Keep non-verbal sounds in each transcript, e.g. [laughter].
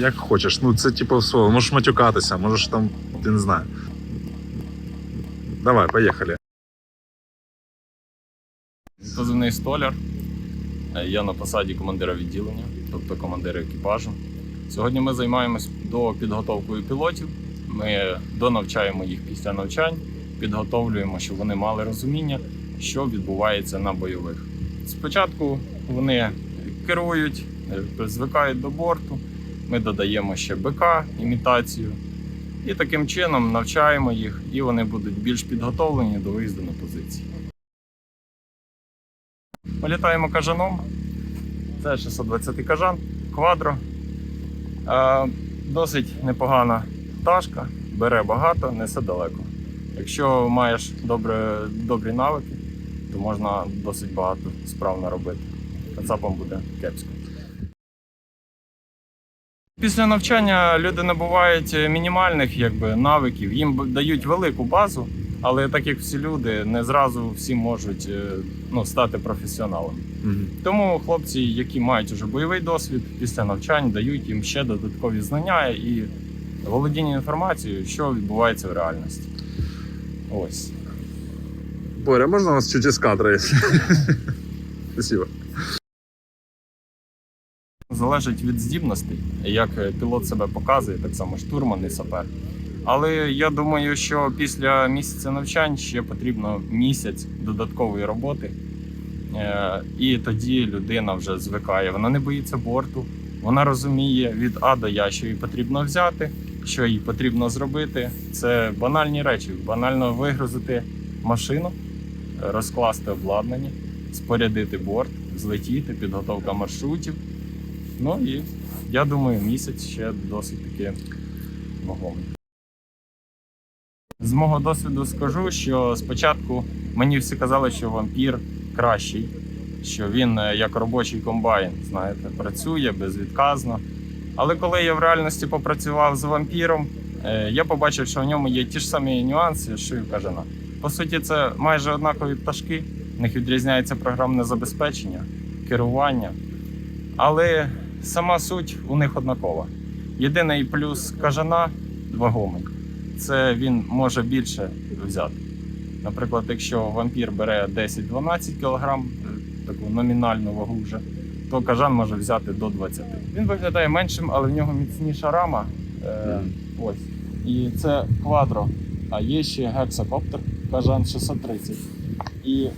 як хочеш. Ну, це типу слово. Можеш матюкатися, можеш там, я не знаю. Давай, поїхали. Позивний столяр. Е, Я на посаді командира відділення, тобто командира екіпажу. Сьогодні ми займаємось до підготовкою пілотів. Ми донавчаємо їх після навчань, підготовлюємо, щоб вони мали розуміння, що відбувається на бойових. Спочатку вони керують, е, звикають до борту. Ми додаємо ще БК, імітацію. І таким чином навчаємо їх, і вони будуть більш підготовлені до виїзду на позиції. Ми літаємо кажаном. Це 620 кажан, квадро. Е, досить непогана пташка, бере багато, несе далеко. Якщо маєш добре, добрі навики, то можна досить багато справ наробити. Кацапам буде кепсько. Після навчання люди набувають мінімальних якби, навиків, їм дають велику базу, але так як всі люди, не зразу всі можуть е, ну, стати професіоналами. Мгм. Тому хлопці, які мають уже бойовий досвід, після навчань дають їм ще додаткові знання і володіння інформацією, що відбувається в реальності. Ось. Боря, можна вас чуть із кадра? якщо? [laughs] Спасибо. Залежить від здібностей, як е, пілот себе показує, так само штурман і сапер. Але я думаю, що після місяця навчань ще потрібно місяць додаткової роботи. Е, І тоді людина вже звикає. Вона не боїться борту, вона розуміє від А до Я, що їй потрібно взяти, що їй потрібно зробити. Це банальні речі. Банально вигрузити машину, розкласти обладнання, спорядити борт, злетіти, підготовка маршрутів. Ну і я думаю, місяць ще досить таки вагомий. З мого досвіду скажу, що спочатку мені всі казали, що вампір кращий, що він е, як робочий комбайн, знаєте, працює безвідказно. Але коли я в реальності попрацював з вампіром, е, я побачив, що в ньому є ті ж самі нюанси, що і в кажана. По суті, це майже однакові пташки, в них відрізняється програмне забезпечення, керування. Але сама суть у них однакова. Єдиний плюс кажана вагомий це він може більше взяти. Наприклад, якщо вампір бере 10-12 кг, таку номінальну вагу вже, то кажан може взяти до 20. Він виглядає меншим, але в нього міцніша рама. Е, ось. І це квадро. А є ще гексакоптер, кажан 630. І е,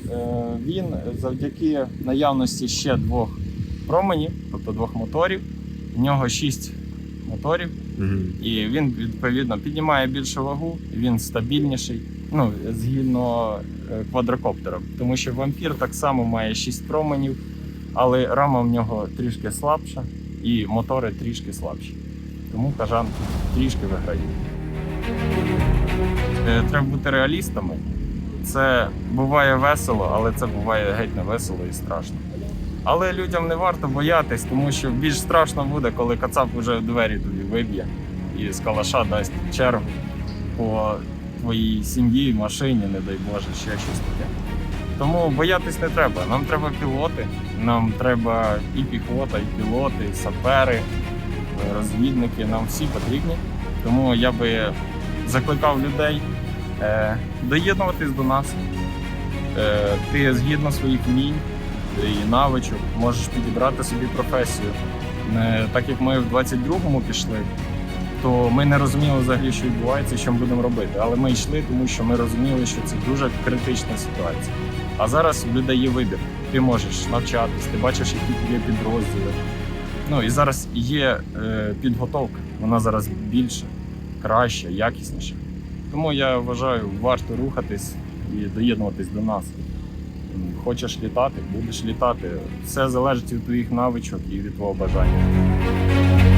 він завдяки наявності ще двох променів, тобто двох моторів. В нього 6 моторів, Мгм. і він відповідно піднімає більшу вагу, він стабільніший. Ну, згідно е, квадрокоптера. Тому що вампір так само має 6 променів, але рама в нього трішки слабша і мотори трішки слабші. Тому кажан трішки виграє. Е, Треба бути реалістами. Це буває весело, але це буває геть не весело і страшно. Але людям не варто боятись, тому що більш страшно буде, коли кацап вже двері тобі виб'є і з калаша дасть чергу по твоїй сім'ї, машині, не дай Боже, ще щось таке. Тому боятись не треба. Нам треба пілоти, нам треба і піхота, і пілоти, і сапери, розвідники. Нам всі потрібні. Тому я би закликав людей е, доєднуватись до нас. Е, ти згідно своїх вмінь і навичок можеш підібрати собі професію. Не, так як ми в 22-му пішли, то ми не розуміли взагалі, що відбувається, що ми будемо робити. Але ми йшли, тому що ми розуміли, що це дуже критична ситуація. А зараз в людей є вибір. Ти можеш навчатись, ти бачиш, які є підрозділи. Ну і зараз є е, підготовка. Вона зараз більша, краща, якісніша. Тому я вважаю, варто рухатись і доєднуватись до нас. Хочеш літати, будеш літати. Все залежить від твоїх навичок і від твого бажання.